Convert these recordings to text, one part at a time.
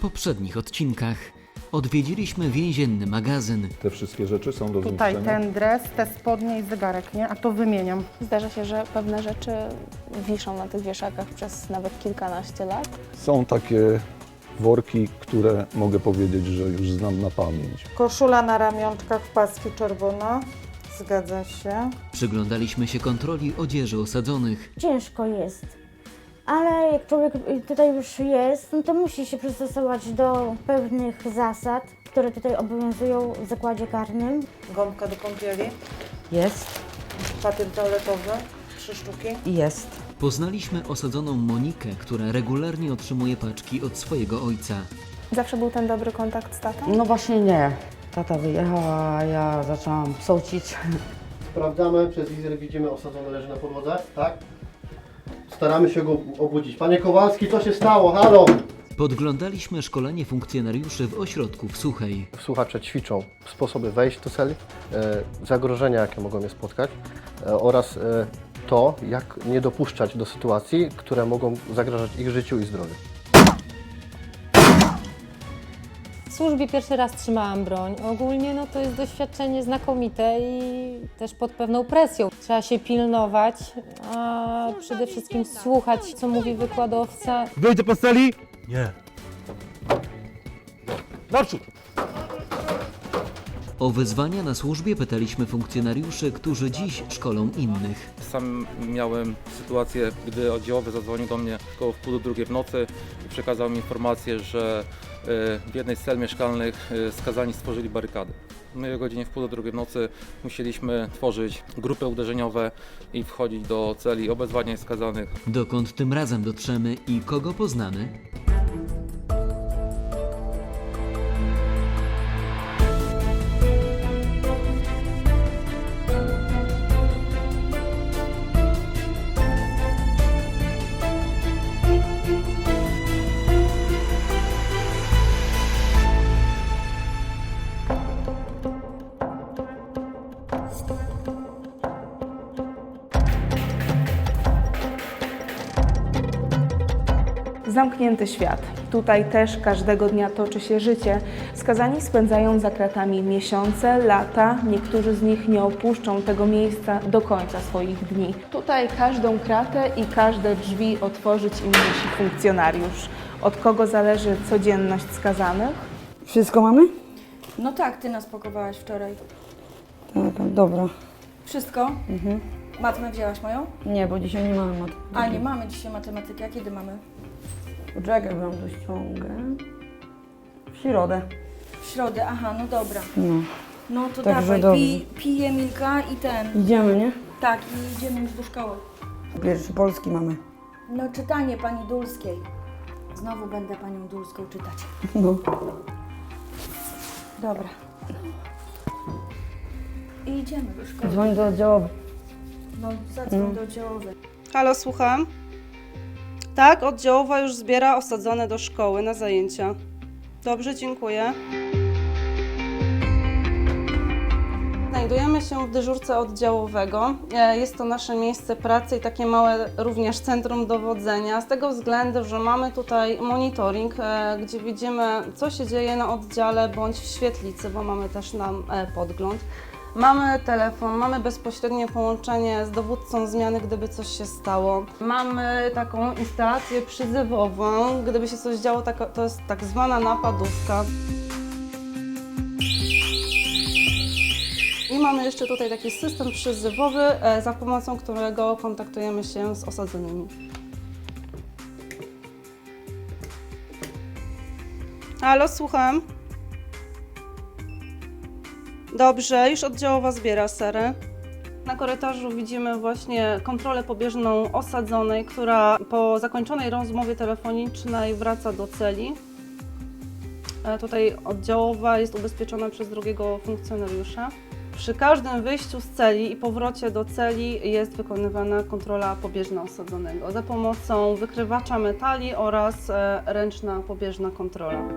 poprzednich odcinkach. Odwiedziliśmy więzienny magazyn. Te wszystkie rzeczy są do Tutaj zniszczenia? ten dres, te spodnie i zegarek, nie? A to wymieniam. Zdarza się, że pewne rzeczy wiszą na tych wieszakach przez nawet kilkanaście lat. Są takie worki, które mogę powiedzieć, że już znam na pamięć. Koszula na ramionczkach w paski czerwona. Zgadza się. Przyglądaliśmy się kontroli odzieży osadzonych. ciężko jest. Ale jak człowiek tutaj już jest, no to musi się przystosować do pewnych zasad, które tutaj obowiązują w zakładzie karnym. Gąbka do kąpieli, Jest papier toaletowy, trzy sztuki. jest. Poznaliśmy osadzoną Monikę, która regularnie otrzymuje paczki od swojego ojca. Zawsze był ten dobry kontakt z tatą. No właśnie nie. Tata wyjechał, a ja zaczęłam psocić. Sprawdzamy, przez wizjer widzimy osadzony leży na podłodze, tak? Staramy się go obudzić. Panie Kowalski, co się stało? Halo! Podglądaliśmy szkolenie funkcjonariuszy w ośrodku w Suchej. Słuchacze ćwiczą sposoby wejść do celi, e, zagrożenia, jakie mogą je spotkać e, oraz e, to, jak nie dopuszczać do sytuacji, które mogą zagrażać ich życiu i zdrowiu. W służbie pierwszy raz trzymałam broń. Ogólnie no, to jest doświadczenie znakomite i też pod pewną presją. Trzeba się pilnować, a przede wszystkim słuchać, co mówi wykładowca. Wyjdę po celi? Nie. Naprzód! O wyzwania na służbie pytaliśmy funkcjonariuszy, którzy dziś szkolą innych. Sam miałem sytuację, gdy oddziałowy zadzwonił do mnie około w pół do drugiej w nocy i przekazał mi informację, że e, w jednej z cel mieszkalnych e, skazani stworzyli barykady. My o godzinie w pół do drugiej w nocy musieliśmy tworzyć grupy uderzeniowe i wchodzić do celi obezwładniać skazanych. Dokąd tym razem dotrzemy i kogo poznamy? Zamknięty świat. Tutaj też każdego dnia toczy się życie. Skazani spędzają za kratami miesiące, lata. Niektórzy z nich nie opuszczą tego miejsca do końca swoich dni. Tutaj każdą kratę i każde drzwi otworzyć im musi funkcjonariusz. Od kogo zależy codzienność skazanych? Wszystko mamy? No tak, ty nas pakowałaś wczoraj. Tak, dobra. Wszystko? Mhm. Matmę wzięłaś moją? Nie, bo dzisiaj nie mamy mat. A nie mamy dzisiaj matematyki, a kiedy mamy? Poczekaj, mam to ściągę. W środę. W środę, aha, no dobra. No. No to Także dawaj, dobrze. pij, piję Milka i ten. Idziemy, nie? Tak, i idziemy już do szkoły. Pierwszy polski mamy. No czytanie pani Dulskiej. Znowu będę panią Dulską czytać. No. Dobra. I idziemy do szkoły. Dzwoń do oddziału. No, zadzwoń No. do oddziałowej. Halo, słucham. Tak, oddziałowa już zbiera osadzone do szkoły na zajęcia. Dobrze, dziękuję. Znajdujemy się w dyżurce oddziałowego. E, Jest to nasze miejsce pracy i takie małe również centrum dowodzenia, z tego względu, że mamy tutaj monitoring, e, gdzie widzimy, co się dzieje na oddziale bądź w świetlicy, bo mamy też nam e, podgląd. Mamy telefon, mamy bezpośrednie połączenie z dowódcą zmiany, gdyby coś się stało. Mamy taką instalację przyzywową, gdyby się coś działo, to jest tak zwana napadówka. I mamy jeszcze tutaj taki system przyzywowy, e, za pomocą którego kontaktujemy się z osadzonymi. Halo, słucham. Dobrze, już oddziałowa zbiera sery. Na korytarzu widzimy właśnie kontrolę pobieżną osadzonej, która po zakończonej rozmowie telefonicznej wraca do celi. E, Tutaj oddziałowa jest ubezpieczona przez drugiego funkcjonariusza. Przy każdym wyjściu z celi i powrocie do celi jest wykonywana kontrola pobieżna osadzonego za pomocą wykrywacza metali oraz e, ręczna pobieżna kontrola.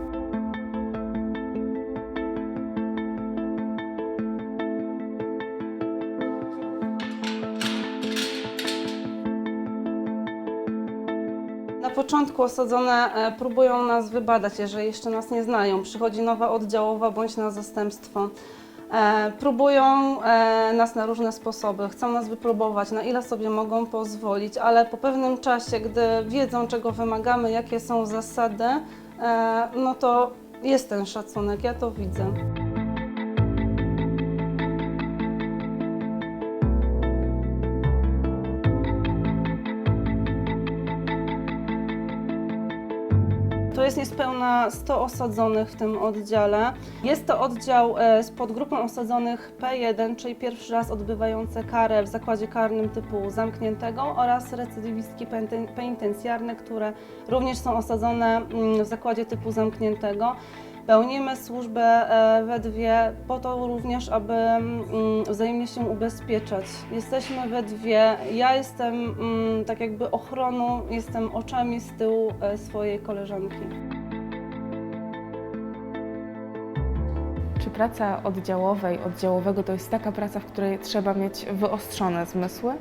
Początku osadzone e, próbują nas wybadać, jeżeli jeszcze nas nie znają. Przychodzi nowa oddziałowa bądź na zastępstwo. E, Próbują e, nas na różne sposoby, chcą nas wypróbować, na ile sobie mogą pozwolić, ale po pewnym czasie, gdy wiedzą, czego wymagamy, jakie są zasady, no to jest ten szacunek, ja to widzę. To jest niespełna 100 osadzonych w tym oddziale. Jest to oddział e, z podgrupą osadzonych P1, czyli pierwszy raz odbywające karę w zakładzie karnym typu zamkniętego oraz recydywistki penitencjarne, które również są osadzone mm, w zakładzie typu zamkniętego. Pełnimy służbę e, we dwie po to również, aby mm, wzajemnie się ubezpieczać. Jesteśmy we dwie. Ja jestem mm, tak jakby ochroną, jestem oczami z tyłu e, swojej koleżanki. Czy praca oddziałowej, oddziałowego to jest taka praca, w której trzeba mieć wyostrzone zmysły?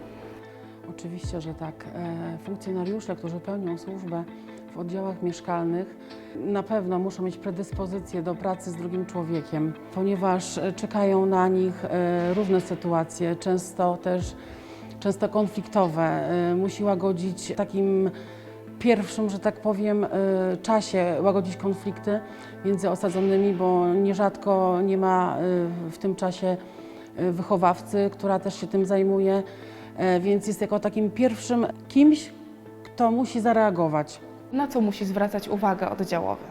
Oczywiście, że tak. E, Funkcjonariusze, którzy pełnią służbę w oddziałach mieszkalnych, na pewno muszą mieć predyspozycję do pracy z drugim człowiekiem, ponieważ e, czekają na nich e, różne sytuacje, często też często konfliktowe. E, Musi łagodzić takim pierwszym, że tak powiem, czasie, łagodzić konflikty między osadzonymi, bo nierzadko nie ma w tym czasie wychowawcy, która też się tym zajmuje, więc jest jako takim pierwszym kimś, kto musi zareagować. Na co musi zwracać uwagę oddziałowy?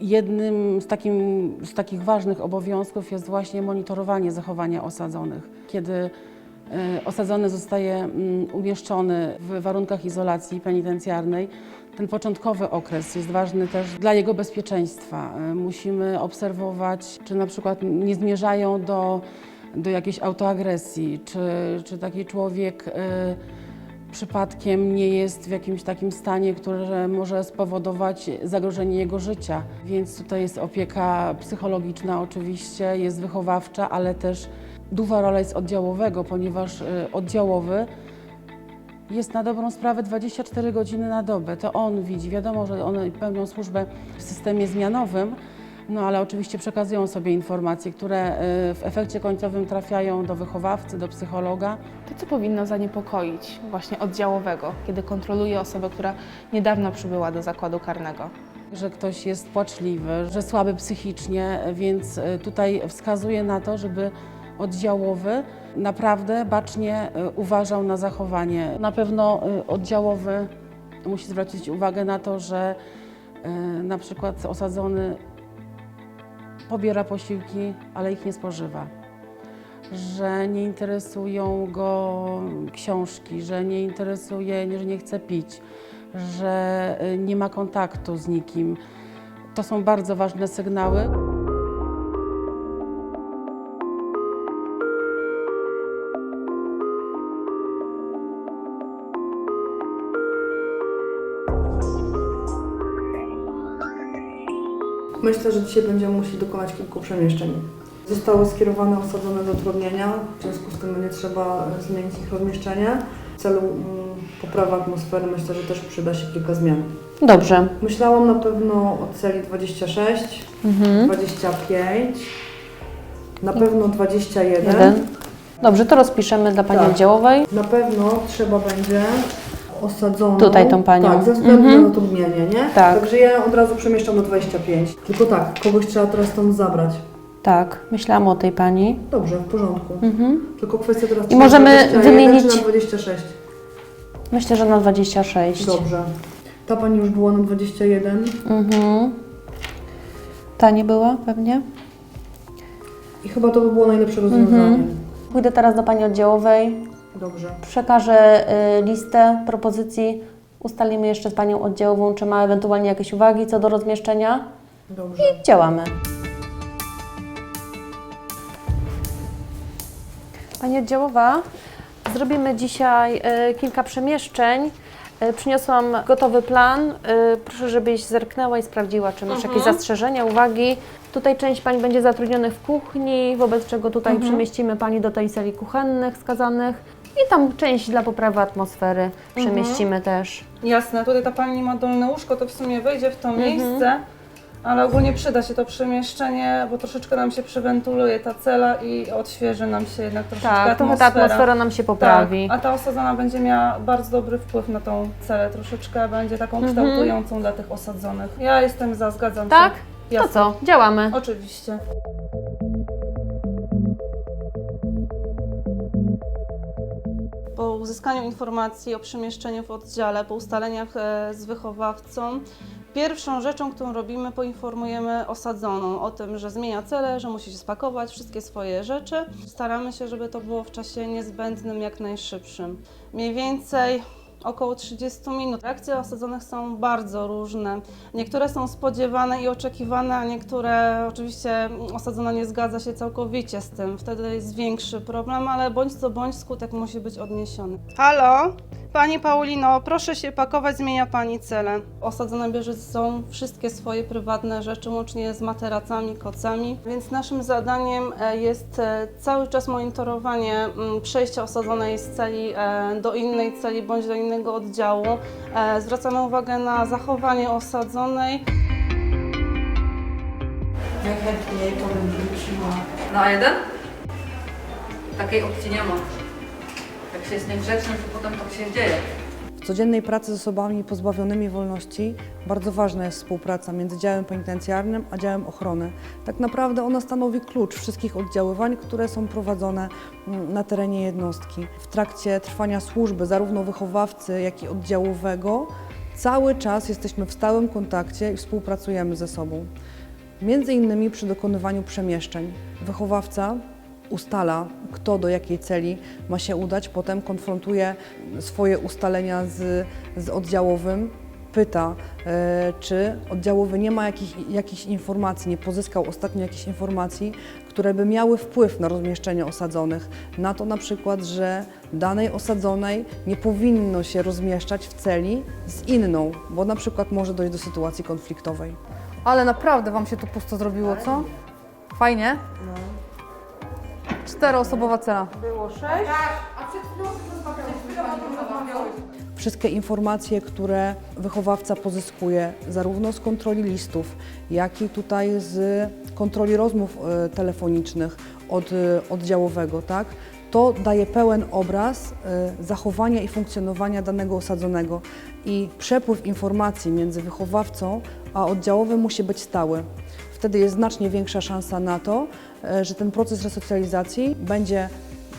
Jednym z, takim, z takich ważnych obowiązków jest właśnie monitorowanie zachowania osadzonych. Kiedy e, osadzony zostaje mm, umieszczony w warunkach izolacji penitencjarnej, ten początkowy okres jest ważny też dla jego bezpieczeństwa. E, Musimy obserwować, czy na przykład nie zmierzają do, do jakiejś autoagresji, czy, czy taki człowiek e, przypadkiem nie jest w jakimś takim stanie, które może spowodować zagrożenie jego życia. Więc tutaj jest opieka psychologiczna oczywiście, jest wychowawcza, ale też duża rola jest oddziałowego, ponieważ y, oddziałowy jest na dobrą sprawę 24 godziny na dobę. To on widzi. Wiadomo, że one pełnią służbę w systemie zmianowym, no ale oczywiście przekazują sobie informacje, które y, w efekcie końcowym trafiają do wychowawcy, do psychologa. To co powinno zaniepokoić właśnie oddziałowego, kiedy kontroluje osobę, która niedawno przybyła do zakładu karnego? że ktoś jest płaczliwy, że słaby psychicznie, więc y, tutaj wskazuje na to, żeby oddziałowy naprawdę bacznie y, uważał na zachowanie. Na pewno oddziałowy musi zwrócić uwagę na to, że na przykład osadzony pobiera posiłki, ale ich nie spożywa. Że nie interesują go książki, że nie interesuje, że nie chce pić, że y, nie ma kontaktu z nikim. To są bardzo ważne sygnały. Myślę, że dzisiaj będziemy musieli dokonać kilku przemieszczeń. Zostały skierowane osadzone do trudnienia, w związku z tym będzie trzeba zmienić ich rozmieszczenie. W celu mm, poprawy atmosfery myślę, że też przyda się kilka zmian. Dobrze. Myślałam na pewno o celi 26, Mhm. 25, na pewno 21. Jeden. Dobrze, to rozpiszemy dla Pani Tak. oddziałowej. Na pewno trzeba będzie osadzoną. Tutaj tą panią. Tak, ze względu Mhm. na zatrudnienie, nie? Tak. Także ja od razu przemieszczam do 25. Tylko tak, kogoś trzeba teraz stąd zabrać. Tak, myślałam o tej Pani. Dobrze, w porządku. Mhm. Tylko kwestia teraz I czy na możemy 21, wymienić- czy na 26. Myślę, że na 26. Dobrze. Ta pani już była na 21. Mhm. Ta nie była pewnie? I chyba to by było najlepsze rozwiązanie. Mhm. Pójdę teraz do Pani oddziałowej, Dobrze. przekażę y, listę propozycji. Ustalimy jeszcze z Panią oddziałową, czy ma ewentualnie jakieś uwagi co do rozmieszczenia. Dobrze. I działamy. Pani oddziałowa, zrobimy dzisiaj y, kilka przemieszczeń. Y, przyniosłam gotowy plan. Y, proszę, żebyś zerknęła i sprawdziła, czy masz jakieś zastrzeżenia, uwagi. Tutaj część Pani będzie zatrudnionych w kuchni, wobec czego tutaj przemieścimy Pani do tej sali kuchennych skazanych. I tam część dla poprawy atmosfery przemieścimy też. Jasne, tutaj ta pani ma dolne łóżko, to w sumie wejdzie w to Mhm. miejsce, ale ogólnie przyda się to przemieszczenie, bo troszeczkę nam się przewentuluje ta cela i odświeży nam się jednak troszeczkę Tak, trochę ta atmosfera. atmosfera nam się poprawi. Tak, a ta osadzona będzie miała bardzo dobry wpływ na tą celę, troszeczkę będzie taką Mhm. kształtującą dla tych osadzonych. Ja jestem za, zgadzam Tak? się. To Jasne. co, działamy. Oczywiście. Po uzyskaniu informacji o przemieszczeniu w oddziale, po ustaleniach e, z wychowawcą, pierwszą rzeczą, którą robimy, poinformujemy osadzoną o tym, że zmienia cele, że musi się spakować wszystkie swoje rzeczy. Staramy się, żeby to było w czasie niezbędnym, jak najszybszym. Mniej więcej około 30 minut. Reakcje osadzonych są bardzo różne. Niektóre są spodziewane i oczekiwane, a niektóre oczywiście osadzona nie zgadza się całkowicie z tym. Wtedy jest większy problem, ale bądź co bądź skutek musi być odniesiony. Halo? Pani Paulino, proszę się pakować, zmienia Pani cele. Osadzona bierze ze sobą wszystkie swoje prywatne rzeczy, łącznie z materacami, kocami, więc naszym zadaniem e, jest e, cały czas monitorowanie mm, przejścia osadzonej z celi e, do innej celi bądź do innego oddziału. Zwracamy uwagę na zachowanie osadzonej. Najchętniej to bym wróciła na jeden? Takiej opcji nie ma. Jak się jest niegrzeczny, to potem tak się dzieje. W codziennej pracy z osobami pozbawionymi wolności bardzo ważna jest współpraca między działem penitencjarnym a działem ochrony. Tak naprawdę ona stanowi klucz wszystkich oddziaływań, które są prowadzone mm, na terenie jednostki. W trakcie trwania służby zarówno wychowawcy, jak i oddziałowego cały czas jesteśmy w stałym kontakcie i współpracujemy ze sobą. Między innymi przy dokonywaniu przemieszczeń. Wychowawca ustala, kto do jakiej celi ma się udać, potem konfrontuje swoje ustalenia z, z oddziałowym, pyta, e, czy oddziałowy nie ma jakich, jakichś informacji, nie pozyskał ostatnio jakichś informacji, które by miały wpływ na rozmieszczenie osadzonych. Na to na przykład, że danej osadzonej nie powinno się rozmieszczać w celi z inną, bo na przykład może dojść do sytuacji konfliktowej. Ale naprawdę Wam się tu pusto zrobiło, co? Fajnie? Czteroosobowa cela. Było sześć. Wszystkie informacje, które wychowawca pozyskuje zarówno z kontroli listów, jak i tutaj z kontroli rozmów e, telefonicznych od e, oddziałowego, tak? To daje pełen obraz e, zachowania i funkcjonowania danego osadzonego i przepływ informacji między wychowawcą a oddziałowym musi być stały. Wtedy jest znacznie większa szansa na to, że ten proces resocjalizacji będzie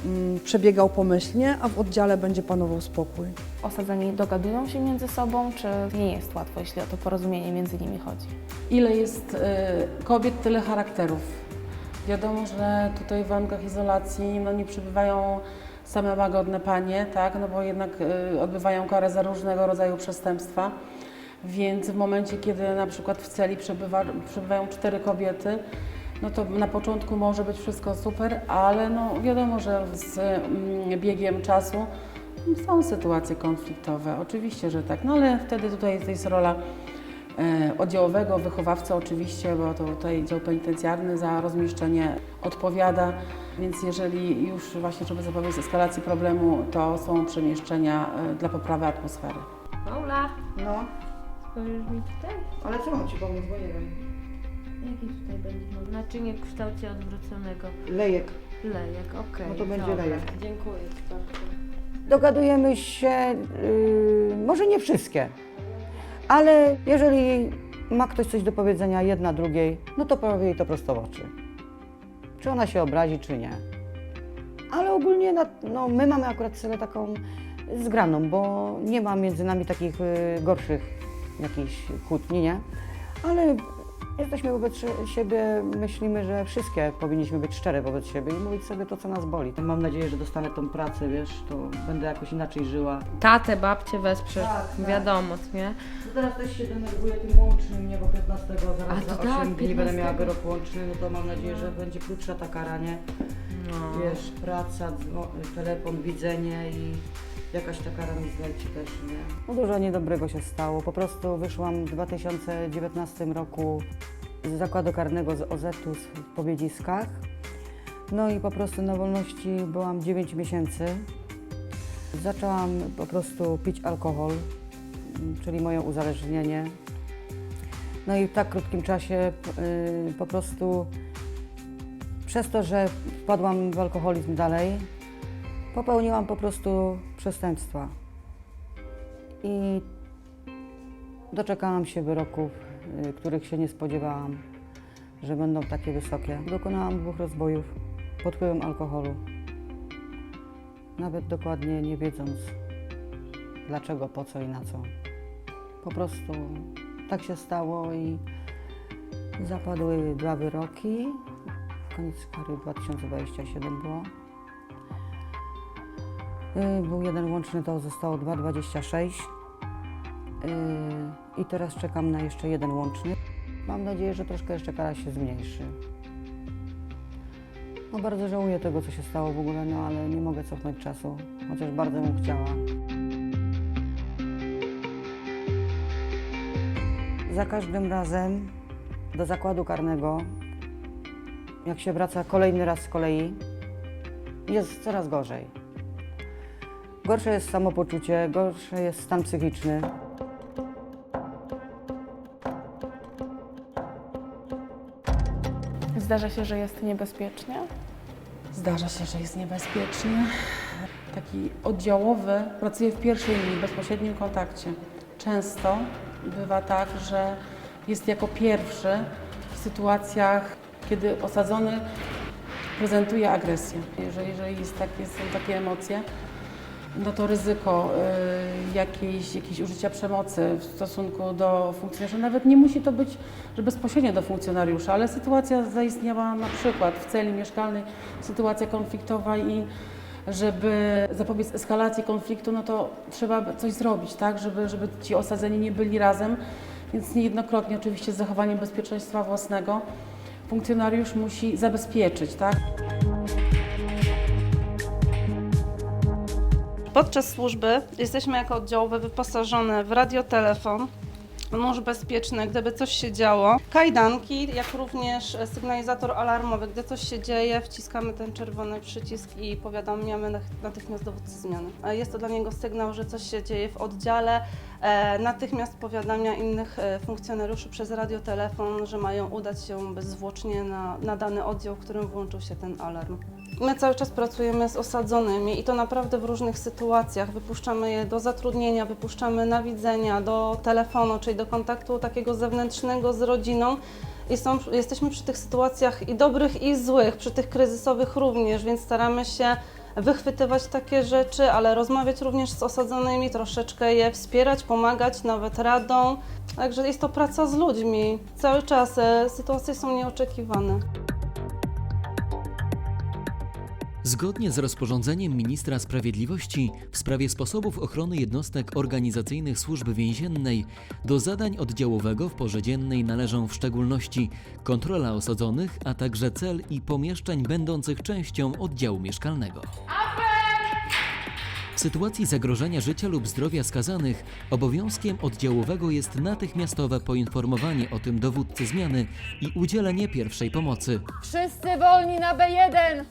mm, przebiegał pomyślnie, a w oddziale będzie panował spokój. Osadzeni dogadują się między sobą, czy nie jest łatwo, jeśli o to porozumienie między nimi chodzi? Ile jest y, kobiet, tyle charakterów. Wiadomo, że tutaj w warunkach izolacji no, nie przybywają same łagodne panie, tak? no bo jednak y, odbywają karę za różnego rodzaju przestępstwa. Więc w momencie, kiedy na przykład w celi przebywa, przebywają cztery kobiety, no to na początku może być wszystko super, ale no wiadomo, że z mm, biegiem czasu są sytuacje konfliktowe. Oczywiście, że tak, no ale wtedy tutaj jest rola e, oddziałowego, wychowawcy oczywiście, bo to tutaj dział penitencjarny za rozmieszczenie odpowiada, więc jeżeli już właśnie, żeby zapobiec eskalacji problemu, to są przemieszczenia e, dla poprawy atmosfery. Paula, No, spojrzysz mi tutaj? ale co mam Ci pomóc, bo nie wiem. Jaki tutaj będzie naczynie w kształcie odwróconego? Lejek. Lejek, okej. No to będzie dobra. lejek. Dziękuję Ci bardzo. Dogadujemy się, yy, może nie wszystkie, ale jeżeli ma ktoś coś do powiedzenia jedna drugiej, no to powie jej to prosto w oczy. Czy ona się obrazi, czy nie. Ale ogólnie na, no, my mamy akurat celę taką zgraną, bo nie ma między nami takich y, gorszych jakichś kłótni, nie? Ale jesteśmy wobec siebie, myślimy, że wszystkie powinniśmy być szczere wobec siebie i mówić sobie to, co nas boli. Mam nadzieję, że dostanę tą pracę, wiesz, to będę jakoś inaczej żyła. Tatę, babcię wesprzeć, Tak, tak. wiadomo, nie? To teraz też się denerwuję tym łącznym, nie, bo 15 A zaraz za tak, 8 dni będę miała 15. wyrok łączny, no to mam nadzieję, że będzie krótsza ta kara, nie? No. Wiesz, praca, telefon, widzenie i jakaś ta kara mi zleci też, nie? No dużo niedobrego się stało. Po prostu wyszłam w 2019 roku z zakładu karnego z OZ-u w Powiedziskach. No i po prostu na wolności byłam 9 miesięcy. Zaczęłam po prostu pić alkohol, czyli moje uzależnienie. No i w tak krótkim czasie y, po prostu przez to, że wpadłam w alkoholizm dalej, popełniłam po prostu przestępstwa. I doczekałam się wyroków, y, których się nie spodziewałam, że będą takie wysokie. Dokonałam dwóch rozbojów pod wpływem alkoholu. Nawet dokładnie nie wiedząc dlaczego, po co i na co. Po prostu tak się stało i zapadły dwa wyroki. Koniec kary 2027 było. Y, Był jeden łączny, to zostało 2,26. Yy, I teraz czekam na jeszcze jeden łączny. Mam nadzieję, że troszkę jeszcze kara się zmniejszy. No bardzo żałuję tego, co się stało w ogóle, no ale nie mogę cofnąć czasu, chociaż bardzo bym chciała. Za każdym razem do zakładu karnego, jak się wraca kolejny raz z kolei, jest coraz gorzej. Gorsze jest samopoczucie, gorszy jest stan psychiczny. Zdarza się, że jest niebezpiecznie? Zdarza się, że jest niebezpiecznie. Taki oddziałowy pracuje w pierwszej linii, w bezpośrednim kontakcie. Często bywa tak, że jest jako pierwszy w sytuacjach, kiedy osadzony prezentuje agresję. Jeżeli, jeżeli jest takie, są takie emocje, no to ryzyko y, jakiejś, jakiejś użycia przemocy w stosunku do funkcjonariusza, nawet nie musi to być, że bezpośrednio do funkcjonariusza, ale sytuacja zaistniała na przykład w celi mieszkalnej, sytuacja konfliktowa i żeby zapobiec eskalacji konfliktu, no to trzeba coś zrobić, tak, żeby, żeby ci osadzeni nie byli razem, więc niejednokrotnie oczywiście z zachowaniem bezpieczeństwa własnego funkcjonariusz musi zabezpieczyć, tak. Podczas służby jesteśmy jako oddziałowe wyposażone w radiotelefon, nóż bezpieczny, gdyby coś się działo, kajdanki, jak również sygnalizator alarmowy. Gdy coś się dzieje, wciskamy ten czerwony przycisk i powiadamiamy natychmiast dowódcę zmiany. Jest to dla niego sygnał, że coś się dzieje w oddziale. E, Natychmiast powiadamia innych e, funkcjonariuszy przez radiotelefon, że mają udać się bezzwłocznie na, na dany oddział, w którym włączył się ten alarm. My cały czas pracujemy z osadzonymi i to naprawdę w różnych sytuacjach. Wypuszczamy je do zatrudnienia, wypuszczamy na widzenia, do telefonu, czyli do kontaktu takiego zewnętrznego z rodziną. I są, jesteśmy przy tych sytuacjach i dobrych, i złych, przy tych kryzysowych również, więc staramy się wychwytywać takie rzeczy, ale rozmawiać również z osadzonymi, troszeczkę je wspierać, pomagać, nawet radą. Także jest to praca z ludźmi. Cały czas e, sytuacje są nieoczekiwane. Zgodnie z rozporządzeniem ministra sprawiedliwości w sprawie sposobów ochrony jednostek organizacyjnych służby więziennej do zadań oddziałowego w porze dziennej należą w szczególności kontrola osadzonych, a także cel i pomieszczeń będących częścią oddziału mieszkalnego. W sytuacji zagrożenia życia lub zdrowia skazanych obowiązkiem oddziałowego jest natychmiastowe poinformowanie o tym dowódcy zmiany i udzielenie pierwszej pomocy. Wszyscy wolni na B1!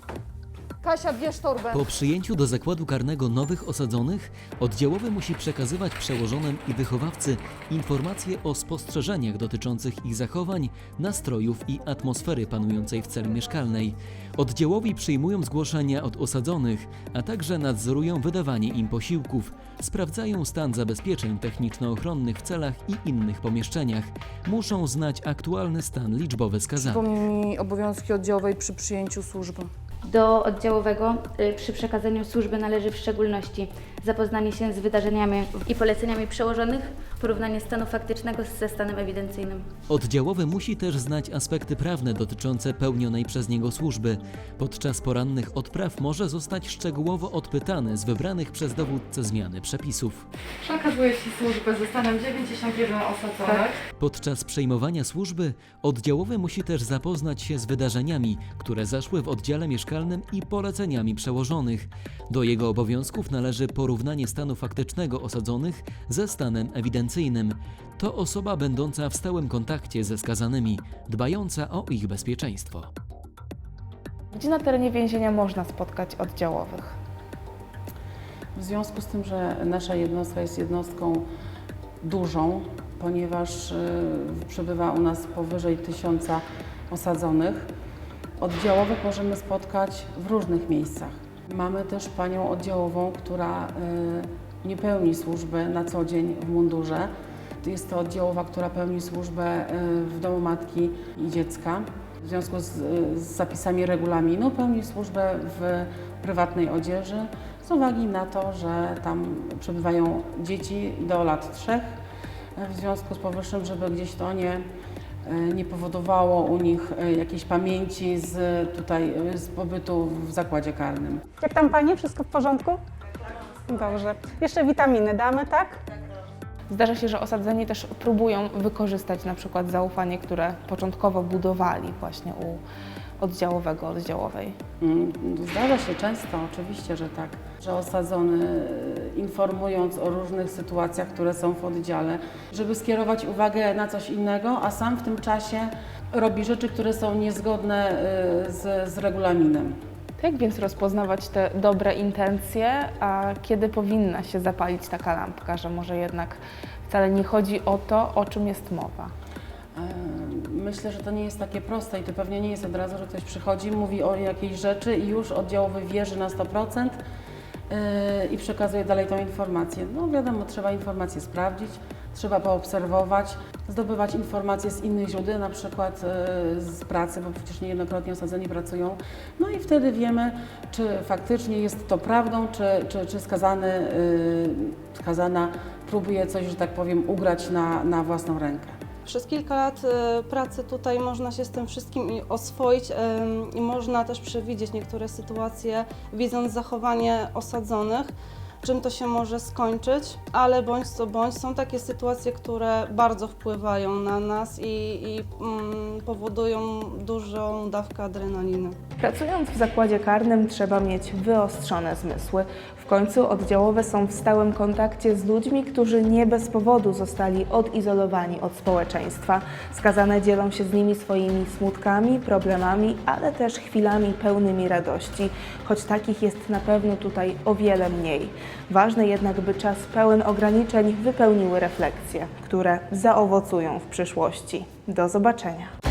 Kasia, bierz torbę. Po przyjęciu do zakładu karnego nowych osadzonych, oddziałowy musi przekazywać przełożonym i wychowawcy informacje o spostrzeżeniach dotyczących ich zachowań, nastrojów i atmosfery panującej w celi mieszkalnej. Oddziałowi przyjmują zgłoszenia od osadzonych, a także nadzorują wydawanie im posiłków, sprawdzają stan zabezpieczeń techniczno-ochronnych w celach i innych pomieszczeniach. Muszą znać aktualny stan liczbowy skazanych. Przypomnij mi obowiązki oddziałowej przy przyjęciu służby. Do oddziałowego y, przy przekazaniu służby należy w szczególności zapoznanie się z wydarzeniami i poleceniami przełożonych, porównanie stanu faktycznego ze stanem ewidencyjnym. Oddziałowy musi też znać aspekty prawne dotyczące pełnionej przez niego służby. Podczas porannych odpraw może zostać szczegółowo odpytany z wybranych przez dowódcę zmiany przepisów. Przekazuję Ci służbę ze stanem 91 osadzonych. Podczas przejmowania służby oddziałowy musi też zapoznać się z wydarzeniami, które zaszły w oddziale mieszkalnym i poleceniami przełożonych. Do jego obowiązków należy porównanie stanu faktycznego osadzonych ze stanem ewidencyjnym. To osoba będąca w stałym kontakcie ze skazanymi, dbająca o ich bezpieczeństwo. Gdzie na terenie więzienia można spotkać oddziałowych? W związku z tym, że nasza jednostka jest jednostką dużą, ponieważ y, przebywa u nas powyżej tysiąca osadzonych, oddziałowych możemy spotkać w różnych miejscach. Mamy też panią oddziałową, która y, nie pełni służby na co dzień w mundurze. Jest to oddziałowa, która pełni służbę y, w domu matki i dziecka. W związku z, z zapisami regulaminu pełni służbę w prywatnej odzieży z uwagi na to, że tam przebywają dzieci do lat trzech. W związku z powyższym, żeby gdzieś to nie, nie powodowało u nich jakiejś pamięci z, tutaj, z pobytu w zakładzie karnym. Jak tam Pani? Wszystko w porządku? Dobrze. Jeszcze witaminy damy, tak? Zdarza się, że osadzeni też próbują wykorzystać na przykład zaufanie, które początkowo budowali właśnie u oddziałowego, oddziałowej. Mm, Zdarza się często, oczywiście, że tak, że osadzony e, informując o różnych sytuacjach, które są w oddziale, żeby skierować uwagę na coś innego, a sam w tym czasie robi rzeczy, które są niezgodne e, z, z regulaminem. Jak więc rozpoznawać te dobre intencje, a kiedy powinna się zapalić taka lampka, że może jednak wcale nie chodzi o to, o czym jest mowa? Myślę, że to nie jest takie proste i to pewnie nie jest od razu, że ktoś przychodzi, mówi o jakiejś rzeczy i już oddziałowy wierzy na 100% e, i przekazuje dalej tą informację. No wiadomo, trzeba informację sprawdzić, trzeba poobserwować, zdobywać informacje z innych źródeł, na przykład e, z pracy, bo przecież niejednokrotnie osadzeni pracują. No i wtedy wiemy, czy faktycznie jest to prawdą, czy, czy, czy skazany, e, skazana próbuje coś, że tak powiem, ugrać na, na własną rękę. Przez kilka lat e, pracy tutaj można się z tym wszystkim oswoić i można też przewidzieć niektóre sytuacje, widząc zachowanie osadzonych, czym to się może skończyć, ale bądź co bądź są takie sytuacje, które bardzo wpływają na nas i, i mm, powodują dużą dawkę adrenaliny. Pracując w zakładzie karnym trzeba mieć wyostrzone zmysły. W końcu oddziałowe są w stałym kontakcie z ludźmi, którzy nie bez powodu zostali odizolowani od społeczeństwa. Skazane dzielą się z nimi swoimi smutkami, problemami, ale też chwilami pełnymi radości, choć takich jest na pewno tutaj o wiele mniej. Ważne jednak, by czas pełen ograniczeń wypełniły refleksje, które zaowocują w przyszłości. Do zobaczenia.